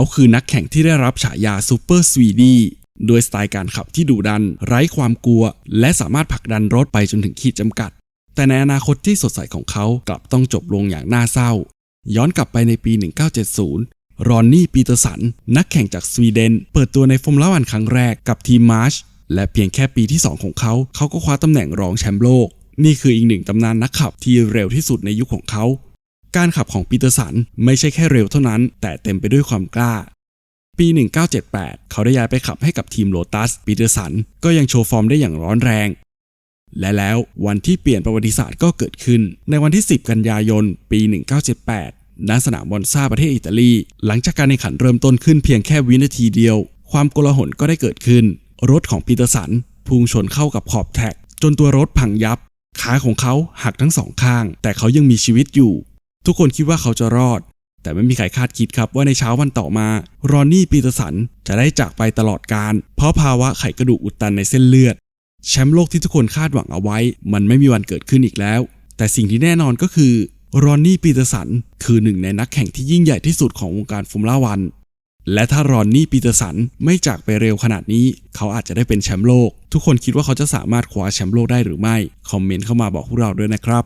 เขาคือนักแข่งที่ได้รับฉายาซูเปอร์สวีดีโดยสไตล์การขับที่ดุดัน ไร้ความกลัว และสามารถผลักดันรถไปจนถึงขีดจำกัด แต่ในอนาคตที่สดใสของเขากลับต้องจบลงอย่างน่าเศร้า ย้อนกลับไปในปี 1970 รอนนี่ปีเตอร์สัน นักแข่งจากสวีเดน เปิดตัวในฟอร์มูล่าวันครั้งแรกกับทีมมาร์ชและเพียงแค่ปีที่ 2 ของเขา เขาก็คว้าตำแหน่งรองแชมป์โลก นี่คืออีกหนึ่งตำนานนักขับที่เร็วที่สุดในยุคของเขา การขับของปีเตอร์สันไม่ใช่แค่เร็วเท่านั้น แต่เต็มไปด้วยความกล้า ปี 1978 เขาได้ย้ายไปขับให้กับทีมโ o ตัสปีเตอร์สันก็ยังโชว์ฟอร์มได้อย่างร้อนแรง และแล้ววันที่เปลี่ยนประวัติศาสตร์ก็เกิดขึ้น ในวันที่ 10 กันยายน ปี 1978ณสนามบอนซ่าประเทศอิตาลี หลังจากการแข่งขันเริ่มต้นขึ้นเพียงแค่วินาทีเดียว ความโกลาหลก็ได้เกิดขึ้น รถของปีเตอร์สันพุ่งชนเข้ากับขอบแท็ก จนตัวรถพังยับขาของเขาหักทั้งสองข้าง แต่เขายังมีชีวิตอยู่ ทุกคนคิดว่าเขาจะรอด แต่ไม่มีใครคาดคิดครับว่าในเช้าวันต่อมา รอนนี่ปีเตอร์สันจะได้จากไปตลอดการ เพราะภาวะไขกระดูกอุดตันในเส้นเลือด แชมป์โลกที่ทุกคนคาดหวังเอาไว้ มันไม่มีวันเกิดขึ้นอีกแล้ว แต่สิ่งที่แน่นอนก็คือรอนนี่ปีเตอร์สันคือหนึ่งในนักแข่งที่ยิ่งใหญ่ที่สุดของวงการฟอร์มูล่าวัน และถ้ารอนนี่ปีเตอร์สันไม่จากไปเร็วขนาดนี้ เขาอาจจะได้เป็นแชมป์โลก ทุกคนคิดว่าเขาจะสามารถคว้าแชมป์โลกได้หรือไม่ คอมเมนต์เข้ามาบอกพวกเราด้วยนะครับ